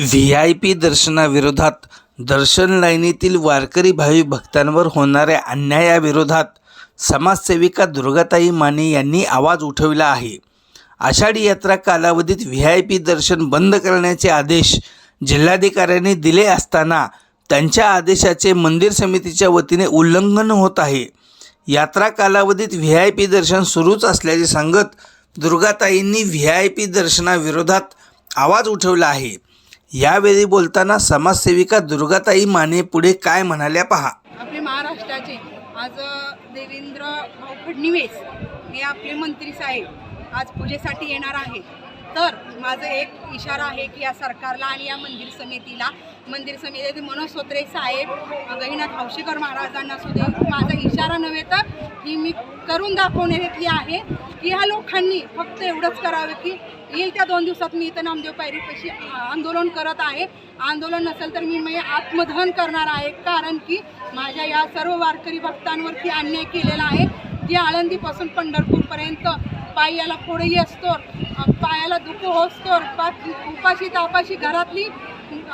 V I P दर्शनाविरोधात दर्शन लाईनीतील वारकरी भावी भक्तांवर होणाऱ्या अन्यायाविरोधात समाजसेविका दुर्गाताई माने यांनी आवाज उठविला आहे. आषाढी यात्रा कालावधीत व्ही आय पी दर्शन बंद करण्याचे आदेश जिल्हाधिकाऱ्यांनी दिले असताना त्यांच्या आदेशाचे मंदिर समितीच्या वतीने उल्लंघन होत आहे. यात्रा कालावधीत व्ही आय पी दर्शन सुरूच असल्याचे सांगत दुर्गाताईंनी व्ही आय पी दर्शनाविरोधात आवाज उठवला आहे. यावेळी बोलताना समाजसेविका दुर्गाताई माने पुढे काय म्हणाल्या पहा. आपले महाराष्ट्राचे आज देवेंद्र भाऊ फडणवीस हे आपले मंत्री साहेब आज पूजेसाठी येणार आहेत. तर माझं एक इशारा आहे की या सरकारला आणि या मंदिर समितीला मंदिर समितीचे मनोज सोत्रे साहेब गहिनाथ हौशीकर महाराजांना सुद्धा माझा इशारा नव्हे तर ही मी करून दाखवण्याची आहे की ह्या लोकांनी फक्त एवढंच करावं की येईल त्या दोन दिवसात मी इथं नामदेव पायरीपाशी आंदोलन करत आहे. आंदोलन नसेल तर मी मी आत्मदहन करणार आहे कारण की माझ्या या सर्व वारकरी भक्तांवरती अन्याय केलेला आहे. की आळंदीपासून पंढरपूरपर्यंत पायाला फोडही असतो पायाला दुखू होसतोर पा उपाशी तापाशी घरातली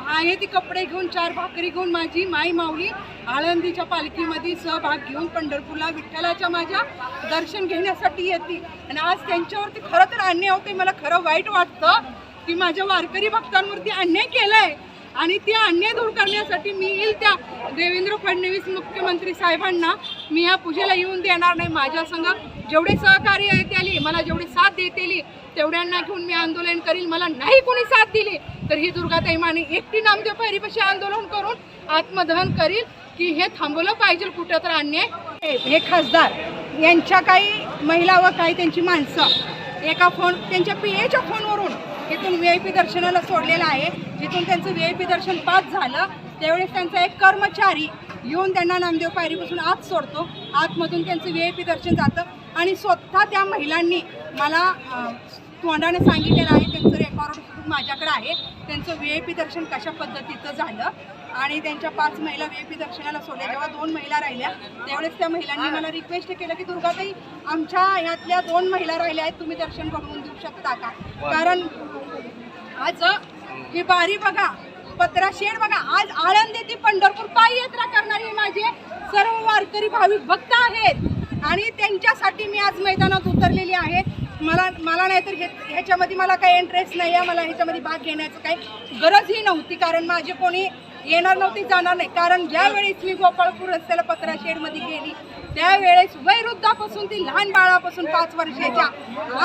आहे ती कपडे घेऊन चार भाकरी घेऊन माझी माई माऊली आळंदीच्या पालखीमध्ये सहभाग घेऊन पंढरपूरला विठ्ठलाच्या माझ्या दर्शन घेण्यासाठी येते. आणि आज त्यांच्यावरती खरं तर अन्याय होते मला खरं वाईट वाटतं. की माझ्या वारकरी भक्तांवरती अन्याय केलाय. आणि ती अन्याय दूर करण्यासाठी मी येईल त्या देवेंद्र फडणवीस मुख्यमंत्री साहेबांना मी या पूजेला येऊन देणार नाही माझ्या संघ जेवढे सहकार्य आली मला जेवढी साथ देतेली तेवढ्यांना घेऊन मी आंदोलन करील. मला नाही कोणी साथ दिली तर ही दुर्गाताई माने एकटी नामदेव पायरीपाशी आंदोलन करून आत्मदहन करील की हे थांबवलं पाहिजे कुठं तर अन्याय. हे- हे खासदार यांच्या काही महिला व काही त्यांची माणसं एका फोन त्यांच्या पी एच्या फोनवरून इथून व्ही आय पी दर्शनाला सोडलेलं आहे. जिथून त्यांचं व्ही आय पी दर्शन पास झालं त्यावेळेस त्यांचा एक कर्मचारी येऊन त्यांना नामदेव पायरीपासून आत सोडतो. आतमधून त्यांचं व्ही आय पी दर्शन जातं. आणि स्वतः त्या महिलांनी मला तोंडाने सांगितलेलं आहे त्यांचं रेकॉर्ड माझ्याकडे आहे. त्यांचं व्ही आय पी दर्शन कशा पद्धतीचं झालं आणि त्यांच्या पाच महिला व्ही आय पी दर्शनाला सोडल्या. जेव्हा दोन महिला राहिल्या त्यावेळेस त्या महिलांनी मला रिक्वेस्ट केलं की दुर्गाताई आमच्या ह्यातल्या दोन महिला राहिल्या आहेत तुम्ही दर्शन घडवून देऊ शकता का? कारण आज ही बारी बघा पत्रा शेड बघा आज आळंदी ते पंढरपूर पायी यात्रा करणारे माझे सर्व वारकरी भाविक भक्त आहेत. आणि त्यांच्यासाठी मी आज मैदानात उतरलेली आहे. मला मला नाहीतर तर ह्याच्यामध्ये मला काही इंटरेस्ट नाही आहे. मला ह्याच्यामध्ये भाग घेण्याचं काही गरजही नव्हती. कारण माझे कोणी येणार नव्हती जाणार नाही. कारण ज्यावेळेस मी गोपाळपूर रस्त्याला पत्रा शेडमध्ये गेली त्यावेळेस वैरुद्धापासून ती लहान बाळापासून पाच वर्षाच्या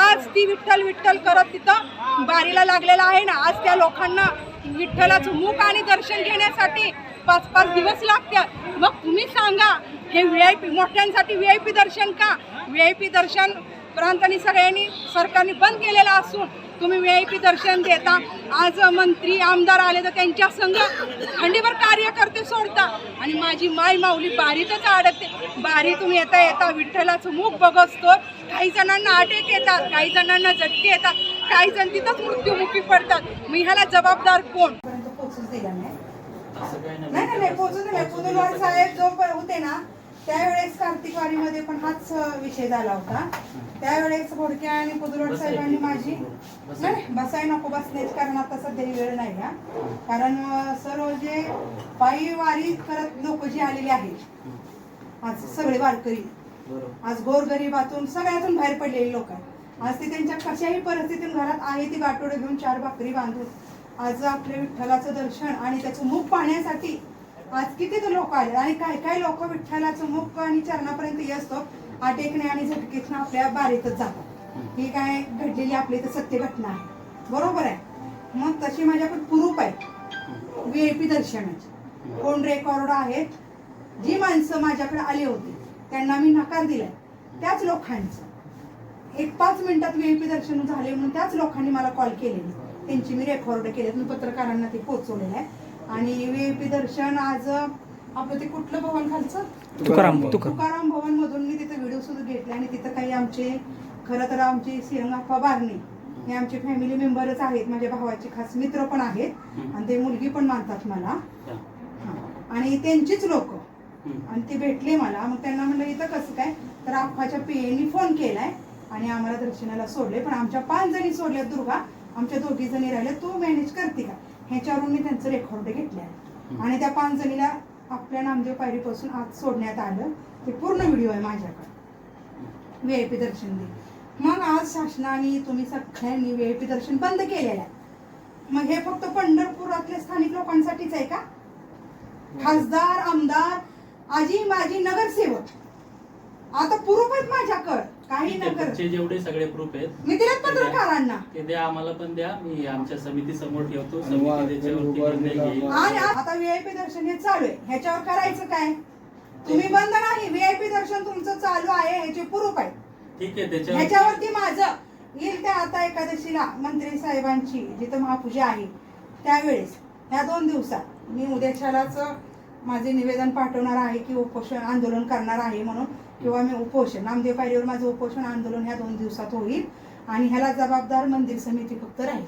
आज ती विठ्ठल विठ्ठल करत तिथं बारीला लागलेला आहे ना. आज त्या लोकांना विठ्ठलाचं मुख आणि दर्शन घेण्यासाठी पाच पाच दिवस लागतात. मग तुम्ही सांगा हे व्ही आय पी मोठ्यांसाठी व्ही आय पी दर्शन का? व्ही आय पी दर्शन प्रांतांनी सगळ्यांनी सरकारने बंद केलेलं असून तुम्ही व्ही आय पी दर्शन देता. आज मंत्री आमदार आले तर त्यांच्या संघ खंडीवर कार्यकर्ते सोडता आणि माझी माय माऊली बारीतच अडकते बारी तुम्ही येता येता विठ्ठलाचं मुख बघसतो. काही जणांना अटेक येतात काही जणांना झटके येतात काही जण तिथंच मृत्यूमुखी पडतात. मी ह्याला जबाबदार कोण? नाही नाही नाही पोचूच दिला साहेब जो होते ना त्यावेळेस पण हाच विषय झाला होता. त्यावेळेस घोडके आणि पुदुलवाड साहेबांनी माझी नाही बसाय नको बसण्याची कारण आता सध्या वेळ नाही का कारण सर्व जे पायी वारी करत लोक जी आलेली आहेत आज सगळे वारकरी आज गोरगरिबातून सगळ्यातून बाहेर पडलेले लोक आहेत. आज ते त्यांच्या कशाही परिस्थितीतून घरात आहे ती गाठोडे घेऊन चार भाकरी बांधून आज आपल्या विठ्ठलाचं दर्शन आणि त्याचं मुख पाहण्यासाठी आज किती लोक आले आणि काय काय लोक विठ्ठलाचं मुख आणि चरणापर्यंत असतो आटेकणे आणि झटकेतनं आपल्या बारीतच जातात. ही काय घडलेली आपली तर सत्य घटना आहे. बरोबर आहे. मग तशी माझ्याकडे प्रूफ आहे. व्ही आय पी दर्शनाची. कोण रेकॉर्ड आहेत जी माणसं माझ्याकडे आली होती त्यांना मी नकार दिलाय. त्याच लोकांचं. एक पाच मिनिटात व्ही पी दर्शन झाले म्हणून त्याच लोकांनी मला कॉल केलेली. त्यांची मी रेकॉर्ड केले. मी पत्रकारांना ते पोहोचवलेलं आहे. आणि व्ही पी दर्शन आज आपलं ते कुठलं भवन खालचं? तुकाराम तुकाराम भवन मधून मी तिथे व्हिडिओ सुद्धा घेतले आणि तिथं काही आमचे खरं तर आमचे सिंहप्पा बारणे हे आमचे फॅमिली मेंबरच आहेत. माझ्या भावाचे खास मित्र पण आहेत. आणि ते मुलगी पण मानतात मला. आणि त्यांचीच लोक. आणि ते भेटले मला. मग त्यांना म्हणलं इथं कसं काय? तर आप्पाच्या पीएनी फोन केलाय. आणि आम्हाला दर्शनाला सोडले. पण आमच्या पाच जणी सोडल्या दुर्गा. आमच्या दोघी जणी राहिल्या तू मॅनेज करते का? ह्याच्यावरून मी त्यांचं रेकॉर्ड घेतले आहे आणि त्या पाच जणीला आपल्या नामदेव पायरीपासून आज सोडण्यात आलं. ते पूर्ण व्हिडिओ आहे माझ्याकडे. व्ही आय पी दर्शन दे. मग आज शासनाने तुम्ही सगळ्यांनी व्ही आय पी दर्शन बंद केलेलं आहे. मग हे फक्त पंढरपुरातल्या स्थानिक लोकांसाठीच आहे का? खासदार आमदार आजी माजी नगरसेवक. आता प्रूफ आहेत माझ्याकडं. काही तुमचे जेवढे सगळे प्रूफ आहेत मी दिलेत पत्रकारांना ते द्या आम्हाला पण द्या. मी आमच्या समिती समोर ठेवतो. आणि वा- समिती त्याच्यावरती उभारलेला निर्णय घेईल. आणि आता व्हीआयपी दर्शन हे चालू आहे. ह्याच्यावर करायचं काय? तुम्ही बंद नाही. व्हीआयपी दर्शन तुमचं चालू आहे ह्याचे प्रूफ आहे ठीक आहे त्याच्यावर ह्याच्यावरती माझं येईल त्या आता एकादशीला मंत्री साहेबांची जिथं महापूजा आहे त्यावेळेस ह्या दोन दिवसात. मी उद्याच्यालाच माझे निवेदन पाठवणार आहे की उपोषण आंदोलन करणार आहे म्हणून किंवा मी उपोषण नामदेव पायरीवर माझं उपोषण आंदोलन ह्या दोन दिवसात होईल आणि ह्याला जबाबदार मंदिर समिती फक्त राहील.